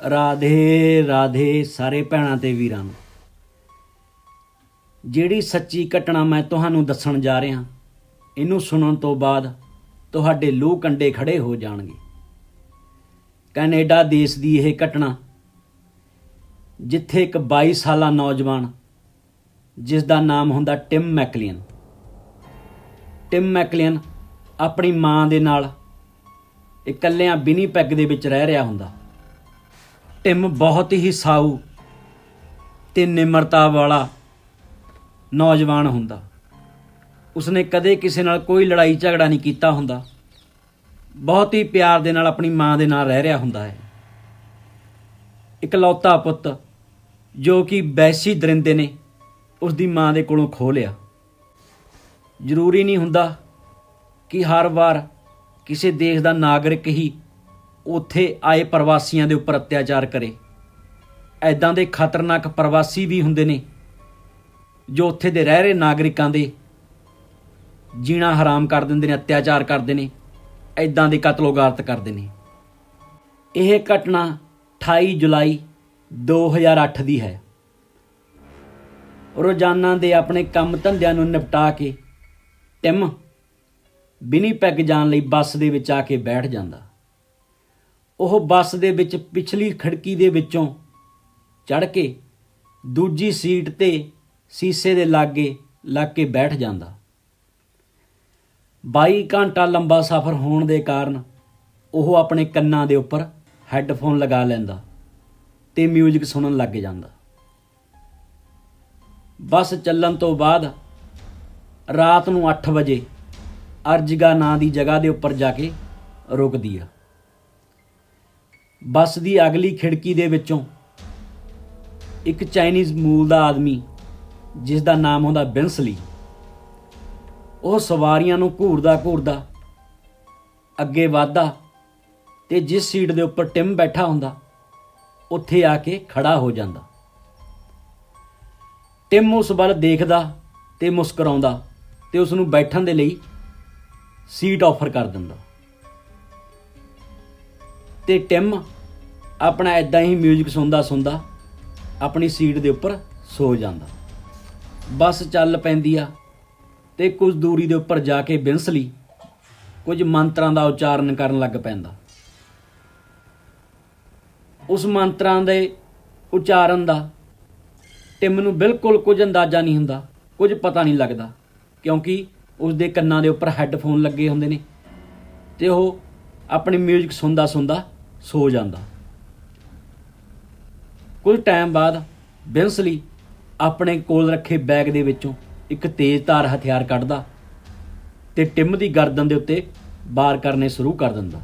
ਰਾਧੇ ਰਾਧੇ ਸਾਰੇ ਭੈਣਾਂ ਤੇ ਵੀਰਾਂ ਨੂੰ। ਜਿਹੜੀ ਸੱਚੀ ਘਟਨਾ ਮੈਂ ਤੁਹਾਨੂੰ ਦੱਸਣ ਜਾ ਰਿਹਾ, ਇਹਨੂੰ ਸੁਣਨ ਤੋਂ ਬਾਅਦ ਤੁਹਾਡੇ ਲੂਹ ਕੰਡੇ ਖੜੇ ਹੋ ਜਾਣਗੇ। ਕੈਨੇਡਾ ਦੇਸ਼ ਦੀ ਇਹ ਘਟਨਾ, ਜਿੱਥੇ ਇੱਕ 22 ਸਾਲਾ ਨੌਜਵਾਨ ਜਿਸ ਦਾ ਨਾਮ ਹੁੰਦਾ ਟਿਮ ਮੈਕਲੀਅਨ। ਟਿਮ ਮੈਕਲੀਅਨ ਆਪਣੀ ਮਾਂ ਦੇ ਨਾਲ ਇਕੱਲਿਆਂ ਵਿਨੀਪੈਗ ਦੇ ਵਿੱਚ ਰਹਿ ਰਿਹਾ ਹੁੰਦਾ। ਟਿਮ ਬਹੁਤ ਹੀ ਸਾਊ ਤੇ ਨਿਮਰਤਾ ਵਾਲਾ ਨੌਜਵਾਨ ਹੁੰਦਾ। ਉਸਨੇ ਕਦੇ ਕਿਸੇ ਨਾਲ ਕੋਈ ਲੜਾਈ ਝਗੜਾ ਨਹੀਂ ਕੀਤਾ ਹੁੰਦਾ। ਬਹੁਤ ਹੀ ਪਿਆਰ ਦੇ ਨਾਲ ਆਪਣੀ ਮਾਂ ਦੇ ਨਾਲ ਰਹਿ ਰਿਹਾ ਹੁੰਦਾ ਹੈ। ਇਕਲੌਤਾ ਪੁੱਤ ਜੋ ਕਿ ਬੈਸੀ ਦਰਿੰਦੇ ਨੇ ਉਸ ਦੀ ਮਾਂ ਦੇ ਕੋਲੋਂ ਖੋਹ ਲਿਆ। ਜ਼ਰੂਰੀ ਨਹੀਂ ਹੁੰਦਾ ਕਿ ਹਰ ਵਾਰ ਕਿਸੇ ਦੇਸ਼ ਦਾ ਨਾਗਰਿਕ ਹੀ ਉੱਥੇ ਆਏ ਪ੍ਰਵਾਸੀਆਂ ਦੇ ਉੱਪਰ ਅਤਿਆਚਾਰ ਕਰੇ। ਐਦਾਂ ਦੇ ਖਤਰਨਾਕ ਪ੍ਰਵਾਸੀ ਵੀ ਹੁੰਦੇ ਨੇ, ਜੋ ਉੱਥੇ ਦੇ ਰਹਿ ਰਹੇ ਨਾਗਰਿਕਾਂ ਦੇ ਜੀਣਾ ਹਰਾਮ ਕਰ ਦਿੰਦੇ ਨੇ, ਅਤਿਆਚਾਰ ਕਰਦੇ ਨੇ ਐਦਾਂ ਦੇ ਕਤਲੋਗਾਰਤ ਕਰਦੇ ਨੇ। ਇਹ ਘਟਨਾ 28 ਜੁਲਾਈ 2008 ਦੀ ਹੈ। ਰੋਜ਼ਾਨਾ ਦੇ ਆਪਣੇ ਕੰਮ ਧੰਦਿਆਂ ਨੂੰ ਨਿਪਟਾ ਕੇ ਟਿਮ ਵਿਨੀਪੈਗ ਜਾਣ ਲਈ ਬੱਸ ਦੇ ਵਿੱਚ ਆ ਕੇ ਬੈਠ ਜਾਂਦਾ। ਉਹ ਬੱਸ ਦੇ ਵਿੱਚ ਪਿਛਲੀ ਖਿੜਕੀ ਦੇ ਵਿੱਚੋਂ ਚੜ ਕੇ ਦੂਜੀ ਸੀਟ ਤੇ ਸੀਸੇ ਦੇ ਲਾਗੇ ਲੱਗ ਕੇ ਬੈਠ ਜਾਂਦਾ। 22 ਘੰਟਾ ਲੰਬਾ ਸਫ਼ਰ ਹੋਣ ਦੇ ਕਾਰਨ ਉਹ ਆਪਣੇ ਕੰਨਾਂ ਦੇ ਉੱਪਰ ਹੈੱਡਫੋਨ ਲਗਾ ਲੈਂਦਾ ਤੇ 뮤직 ਸੁਣਨ ਲੱਗ ਜਾਂਦਾ। ਬੱਸ ਚੱਲਣ ਤੋਂ ਬਾਅਦ ਰਾਤ ਨੂੰ 8 ਵਜੇ ਅਰਜਗਾ ਨਾਂ ਦੀ ਜਗ੍ਹਾ ਦੇ ਉੱਪਰ ਜਾ ਕੇ ਰੁਕਦੀ ਆ। ਬੱਸ ਦੀ ਅਗਲੀ ਖਿੜਕੀ ਦੇ ਵਿੱਚੋਂ ਇੱਕ ਚਾਈਨੀਜ਼ ਮੂਲ ਦਾ ਆਦਮੀ, ਜਿਸ ਦਾ ਨਾਮ ਹੁੰਦਾ ਬਿੰਸਲੀ, ਉਹ ਸਵਾਰੀਆਂ ਨੂੰ ਘੂਰਦਾ ਘੂਰਦਾ ਅੱਗੇ ਵਧਦਾ ਤੇ ਜਿਸ ਸੀਟ ਦੇ ਉੱਪਰ ਟਿਮ ਬੈਠਾ ਹੁੰਦਾ, ਉੱਥੇ ਆ ਕੇ ਖੜਾ ਹੋ ਜਾਂਦਾ। ਟਿਮ ਉਸ ਵੱਲ ਦੇਖਦਾ ਤੇ ਮੁਸਕਰਾਉਂਦਾ ਤੇ ਉਸ ਨੂੰ ਬੈਠਣ ਦੇ ਲਈ ਸੀਟ ਆਫਰ ਕਰ ਦਿੰਦਾ। ਤੇ ਟਿਮ ਆਪਣਾ ਐਦਾਂ ਹੀ 뮤직 ਸੁਣਦਾ ਸੁਣਦਾ ਆਪਣੀ ਸੀਟ ਦੇ ਉੱਪਰ ਸੋ ਜਾਂਦਾ ਬੱਸ ਚੱਲ ਪੈਂਦੀ ਆ ਤੇ ਕੁਝ ਦੂਰੀ ਦੇ ਉੱਪਰ ਜਾ ਕੇ ਬਿੰਸਲੀ ਕੁਝ ਮੰਤਰਾਂ ਦਾ ਉਚਾਰਨ ਕਰਨ ਲੱਗ ਪੈਂਦਾ ਉਸ ਮੰਤਰਾਂ ਦੇ ਉਚਾਰਨ ਦਾ ਟਿਮ ਨੂੰ ਬਿਲਕੁਲ ਕੁਝ ਅੰਦਾਜ਼ਾ ਨਹੀਂ ਹੁੰਦਾ ਕੁਝ ਪਤਾ ਨਹੀਂ ਲੱਗਦਾ ਕਿਉਂਕਿ ਉਸ ਦੇ ਕੰਨਾਂ ਦੇ ਉੱਪਰ ਹੈੱਡਫੋਨ ਲੱਗੇ ਹੁੰਦੇ ਨੇ ਤੇ ਉਹ ਆਪਣੀ 뮤직 ਸੁਣਦਾ ਸੁਣਦਾ ਸੋ ਜਾਂਦਾ ਕੁਝ ਟਾਈਮ ਬਾਅਦ ਬਿੰਸਲੀ ਆਪਣੇ ਕੋਲ ਰੱਖੇ ਬੈਗ ਦੇ ਵਿੱਚੋਂ ਇੱਕ ਤੇਜ਼ਧਾਰ ਹਥਿਆਰ ਕੱਢਦਾ ਤੇ ਟਿਮ ਦੀ ਗਰਦਨ ਦੇ ਉੱਤੇ ਵਾਰ ਕਰਨੇ ਸ਼ੁਰੂ ਕਰ ਦਿੰਦਾ।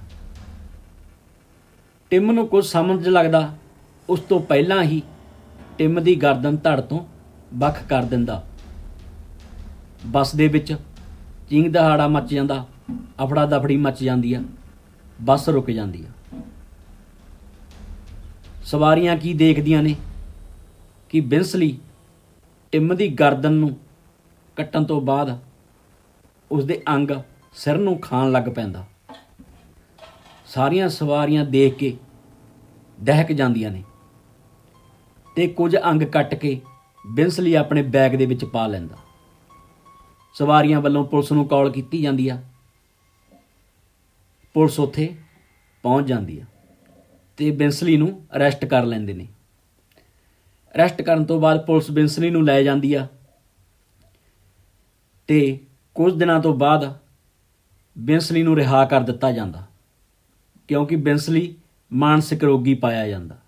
ਟਿਮ ਨੂੰ ਕੁਝ ਸਮਝ ਲੱਗਦਾ, ਉਸ ਤੋਂ ਪਹਿਲਾਂ ਹੀ ਟਿਮ ਦੀ ਗਰਦਨ ਧੜ ਤੋਂ ਵੱਖ ਕਰ ਦਿੰਦਾ। ਬੱਸ ਦੇ ਵਿੱਚ ਚਿੰਗ ਦਹਾੜਾ ਮੱਚ ਜਾਂਦਾ ਅਫੜਾ ਦਫੜੀ ਮੱਚ ਜਾਂਦੀ ਆ, ਬੱਸ ਰੁਕ ਜਾਂਦੀ ਆ। ਸਵਾਰੀਆਂ ਕੀ ਦੇਖਦੀਆਂ ਨੇ? ਕਿ ਬਿੰਸਲੀ ਟਿਮ ਦੀ ਗਰਦਨ ਨੂੰ ਕੱਟਣ ਤੋਂ ਬਾਅਦ ਉਸ ਦੇ ਅੰਗ ਸਿਰ ਨੂੰ ਖਾਣ ਲੱਗ ਪੈਂਦਾ? ਸਾਰੀਆਂ ਸਵਾਰੀਆਂ ਦੇਖ ਕੇ ਦਹਿਕ ਜਾਂਦੀਆਂ ਨੇ ਤੇ ਕੁਝ ਅੰਗ ਕੱਟ ਕੇ ਬਿੰਸਲੀ ਆਪਣੇ ਬੈਗ ਦੇ ਵਿੱਚ ਪਾ ਲੈਂਦਾ। ਸਵਾਰੀਆਂ ਵੱਲੋਂ ਪੁਲਿਸ ਨੂੰ ਕਾਲ ਕੀਤੀ ਜਾਂਦੀ ਆ। ਪੁਲਿਸ ਉੱਥੇ ਪਹੁੰਚ ਜਾਂਦੀ ਆ। ਤੇ ਬਿੰਸਲੀ ਨੂੰ ਅਰੈਸਟ ਕਰ ਲੈਂਦੇ ਨੇ। ਅਰੈਸਟ ਕਰਨ ਤੋਂ ਬਾਅਦ ਪੁਲਿਸ ਬਿੰਸਲੀ ਨੂੰ ਲੈ ਜਾਂਦੀ ਆ। ਤੇ ਕੁਝ ਦਿਨਾਂ ਤੋਂ ਬਾਅਦ ਬਿੰਸਲੀ ਨੂੰ ਰਿਹਾ ਕਰ ਦਿੱਤਾ ਜਾਂਦਾ, ਕਿਉਂਕਿ ਬਿੰਸਲੀ ਮਾਨਸਿਕ ਰੋਗੀ ਪਾਇਆ ਜਾਂਦਾ।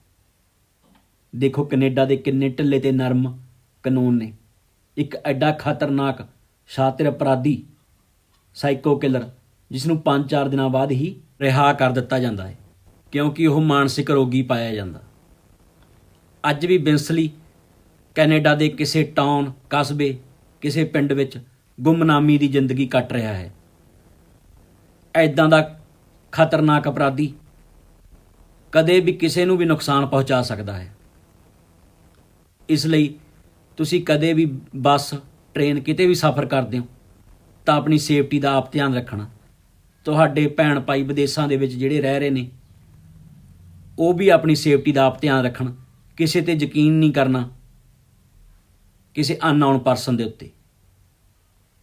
ਦੇਖੋ ਕੈਨੇਡਾ ਦੇ ਕਿੰਨੇ ਢਿੱਲੇ ਤੇ ਨਰਮ ਕਾਨੂੰਨ ਨੇ। ਇੱਕ ਐਡਾ ਖਤਰਨਾਕ ਸ਼ਾਤਿਰ ਅਪਰਾਧੀ ਸਾਈਕੋ ਕਿਲਰ, ਜਿਸ ਨੂੰ 5-4 ਦਿਨਾਂ ਬਾਅਦ ਹੀ ਰਿਹਾ ਕਰ ਦਿੱਤਾ ਜਾਂਦਾ ਹੈ। ਕਿਉਂਕਿ ਉਹ ਮਾਨਸਿਕ ਰੋਗੀ ਪਾਇਆ ਜਾਂਦਾ। ਅੱਜ ਵੀ ਬਿੰਸਲੀ ਕੈਨੇਡਾ ਦੇ ਕਿਸੇ ਟਾਊਨ, ਕਸਬੇ, ਕਿਸੇ ਪਿੰਡ ਵਿੱਚ ਗੁੰਮਨਾਮੀ ਦੀ ਜ਼ਿੰਦਗੀ ਕੱਟ ਰਿਹਾ ਹੈ। ਐਦਾਂ ਦਾ ਖਤਰਨਾਕ ਅਪਰਾਧੀ ਕਦੇ ਵੀ ਕਿਸੇ ਨੂੰ ਵੀ ਨੁਕਸਾਨ ਪਹੁੰਚਾ ਸਕਦਾ ਹੈ। ਇਸ ਲਈ ਤੁਸੀਂ ਕਦੇ ਵੀ ਬੱਸ, ਟ੍ਰੇਨ ਕਿਤੇ ਵੀ ਸਫ਼ਰ ਕਰਦੇ ਹੋ, ਤਾਂ ਆਪਣੀ ਸੇਫਟੀ ਦਾ ਆਪ ਧਿਆਨ ਰੱਖਣਾ। ਤੁਹਾਡੇ ਭੈਣ ਭਾਈ ਵਿਦੇਸ਼ਾਂ ਦੇ ਵਿੱਚ ਜਿਹੜੇ ਰਹਿ ਰਹੇ ਨੇ ਉਹ ਵੀ ਆਪਣੀ ਸੇਫਟੀ ਦਾ ਆਪ ਧਿਆਨ ਰੱਖਣ, ਕਿਸੇ ਤੇ ਯਕੀਨ ਨਹੀਂ ਕਰਨਾ, ਕਿਸੇ ਅਨਨੋਨ ਪਰਸਨ ਦੇ ਉੱਤੇ।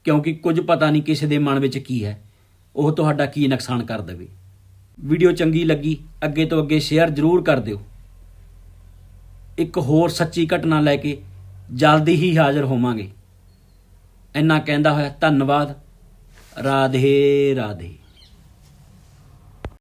ਕਿਉਂਕਿ ਕੁਝ ਪਤਾ ਨਹੀਂ ਕਿਸੇ ਦੇ ਮਨ ਵਿੱਚ ਕੀ ਹੈ, ਉਹ ਤੁਹਾਡਾ ਕੀ ਨੁਕਸਾਨ ਕਰ ਦੇਵੇ। ਵੀਡੀਓ ਚੰਗੀ ਲੱਗੀ, ਅੱਗੇ ਤੋਂ ਅੱਗੇ ਸ਼ੇਅਰ ਜ਼ਰੂਰ ਕਰ ਦਿਓ। ਇੱਕ ਹੋਰ ਸੱਚੀ ਘਟਨਾ ਲੈ ਕੇ ਜਲਦੀ ਹੀ ਹਾਜ਼ਰ ਹੋਵਾਂਗੇ। ਇੰਨਾ ਕਹਿੰਦਾ ਹੋਇਆ, ਧੰਨਵਾਦ। ਰਾਧੇ ਰਾਧੇ।